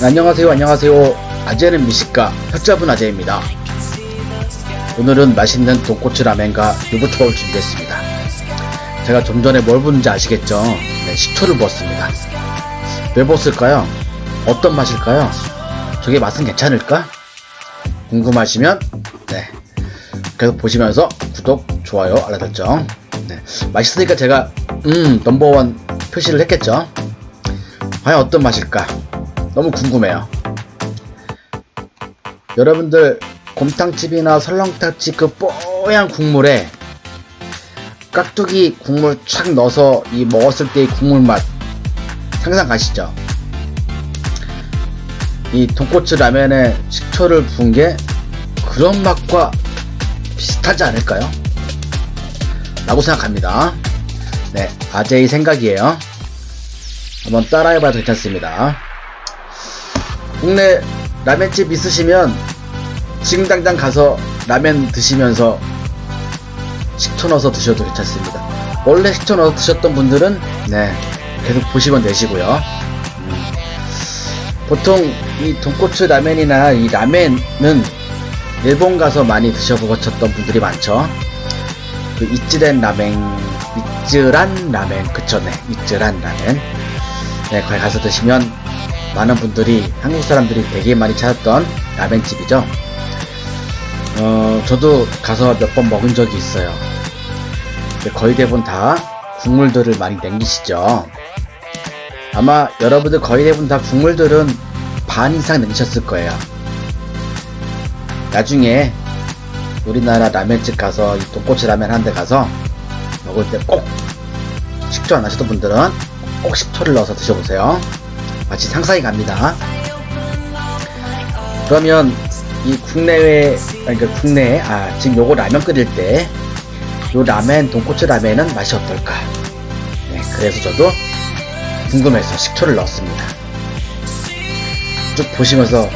네, 안녕하세요. 안녕하세요. 아재는 미식가 혀잡은 아재입니다. 오늘은 맛있는 돈코츠 라멘과 유부초밥을 준비했습니다. 제가 좀 전에 뭘 부는지 아시겠죠? 네, 식초를 부었습니다. 왜 부었을까요? 어떤 맛일까요? 저게 맛은 괜찮을까? 궁금하시면 네 계속 보시면서 구독 좋아요 알람 설정 네, 맛있으니까 제가 음 넘버원 표시를 했겠죠? 과연 어떤 맛일까 너무 궁금해요. 여러분들 곰탕집이나 설렁탕집 그 뽀얀 국물에 깍두기 국물 촥 넣어서 이 먹었을 때의 국물 맛 상상 가시죠? 이 돈코츠 라면에 식초를 부은 게 그런 맛과 비슷하지 않을까요? 라고 생각합니다. 네, 아재의 생각이에요. 한번 따라해봐도 괜찮습니다. 국내 라면집 있으시면 지금 당장 가서 라면 드시면서 식초 넣어서 드셔도 괜찮습니다. 원래 식초 넣어서 드셨던 분들은 네 계속 보시면 되시고요. 음, 보통 이 돈코츠 라면이나 이 라멘은 일본 가서 많이 드셔보셨던 분들이 많죠. 그 이츠렌 라멘, 이츠란 라멘, 그쵸, 네, 이츠란 라멘. 네, 거기 가서 드시면 많은 분들이 한국 사람들이 되게 많이 찾았던 라멘집이죠. 어, 저도 가서 몇 번 먹은 적이 있어요. 거의 대부분 다 국물들을 많이 남기시죠. 아마 여러분들 거의 대부분 다 국물들은 반 이상 남기셨을 거예요. 나중에 우리나라 라면집 가서 이 돈코츠 라면 한대 가서 먹을 때 꼭 식초 안 하셨던 분들은 꼭 식초를 넣어서 드셔보세요. 마치 상상이 갑니다. 그러면 이 국내외 아니 그 국내 아 지금 요거 라면 끓일 때 요 라멘 돈코츠 라멘은 맛이 어떨까? 네, 그래서 저도 궁금해서 식초를 넣었습니다. 쭉 보시면서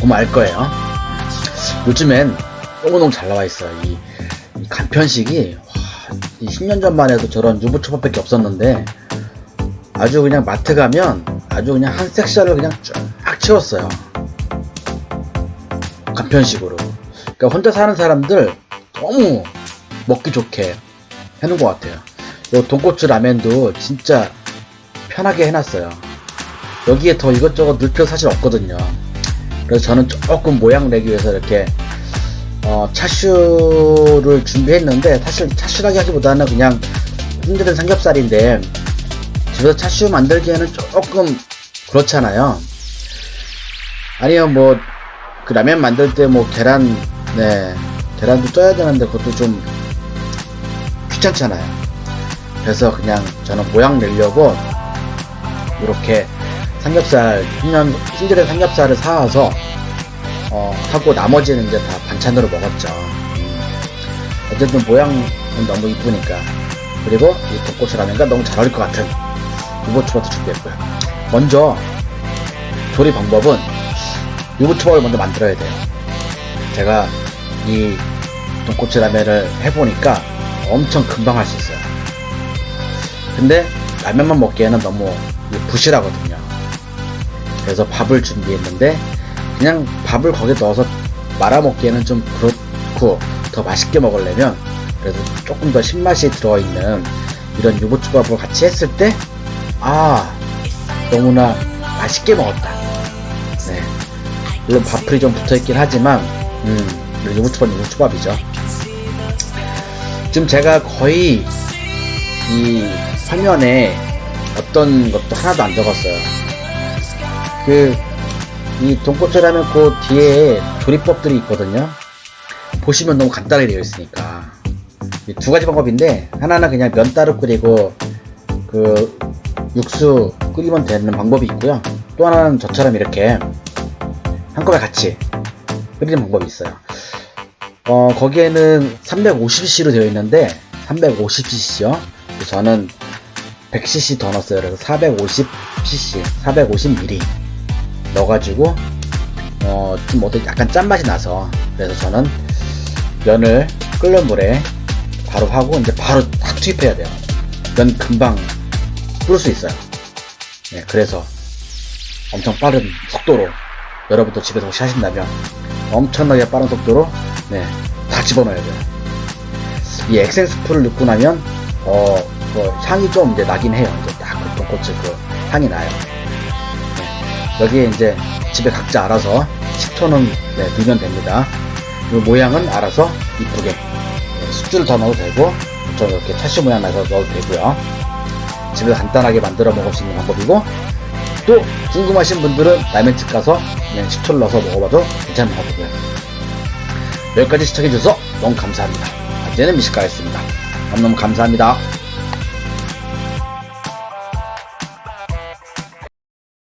보면 알 거예요. 요즘엔 너무너무 잘 나와 있어요. 이, 이 간편식이 와, 이 10년 전만 해도 저런 유부초밥밖에 없었는데 아주 그냥 마트 가면 아주 그냥 한 섹션을 그냥 쫙 채웠어요. 간편식으로. 그러니까 혼자 사는 사람들 너무 먹기 좋게 해놓은 것 같아요. 요 돈코츠 라면도 진짜 편하게 해놨어요. 여기에 더 이것저것 넣을 필요 사실 없거든요. 그래서 저는 조금 모양 내기 위해서 이렇게 어, 차슈를 준비했는데 사실 차슈라기 하기보다는 그냥 힘든 삼겹살인데 집에서 차슈 만들기에는 조금 그렇잖아요. 아니면 뭐그 라면 만들 때 뭐 계란 네 계란도 쪄야 되는데 그것도 좀 귀찮잖아요. 그래서 그냥 저는 모양 내려고 이렇게 삼겹살 흰년 흰들의 삼겹살을 사와서 어, 하고 나머지는 이제 다 반찬으로 먹었죠. 음. 어쨌든 모양은 너무 이쁘니까 그리고 이 돈코츠 라면과 너무 잘 어울릴 것 같은 유부초밥도 준비했고요. 먼저 조리 방법은 유부초밥을 먼저 만들어야 돼요. 제가 이 돈코츠 라면을 해보니까 엄청 금방 할 수 있어요. 근데 라면만 먹기에는 너무 부실하거든요. 그래서 밥을 준비했는데 그냥 밥을 거기에 넣어서 말아 먹기에는 좀 그렇고 더 맛있게 먹으려면 그래도 조금 더 신맛이 들어있는 이런 유부초밥을 같이 했을 때 아 너무나 맛있게 먹었다. 네. 물론 밥풀이 좀 붙어있긴 하지만 음 유부초밥 유부초밥이죠. 지금 제가 거의 이 화면에 어떤 것도 하나도 안 적었어요. 그, 이 돈코츠 라면 그 뒤에 조리법들이 있거든요. 보시면 너무 간단하게 되어 있으니까. 이두 가지 방법인데, 하나는 그냥 면 따로 끓이고, 그, 육수 끓이면 되는 방법이 있고요. 또 하나는 저처럼 이렇게 한꺼번에 같이 끓이는 방법이 있어요. 어, 거기에는 350cc로 되어 있는데, 350cc요. 저는 100cc 더 넣었어요. 그래서 450cc, 450ml 넣어가지고 어, 좀 어떻게 약간 짠맛이 나서 그래서 저는 면을 끓는 물에 바로 하고 이제 바로 딱 투입해야 돼요. 면 금방 불을 수 있어요. 네, 그래서 엄청 빠른 속도로 여러분도 집에서 혹시 하신다면 엄청나게 빠른 속도로 네, 다 집어넣어야 돼요. 이 엑센스프를 넣고 나면 어, 그 향이 좀 이제 나긴 해요. 이제 딱그 돈코츠 그 향이 나요. 네, 여기에 이제 집에 각자 알아서 식초는 네, 넣으면 됩니다. 이 모양은 알아서 이쁘게 네, 숙주를 더 넣어도 되고 좀 이렇게 차슈 모양 나서 넣어도 되고요. 집에서 간단하게 만들어 먹을 수 있는 방법이고 또 궁금하신 분들은 라면집 가서 그냥 식초를 넣어서 먹어봐도 괜찮은 방법이고요. 여기까지 시청해주셔서 너무 감사합니다. 이제는 미식가였습니다. 너무너무 감사합니다.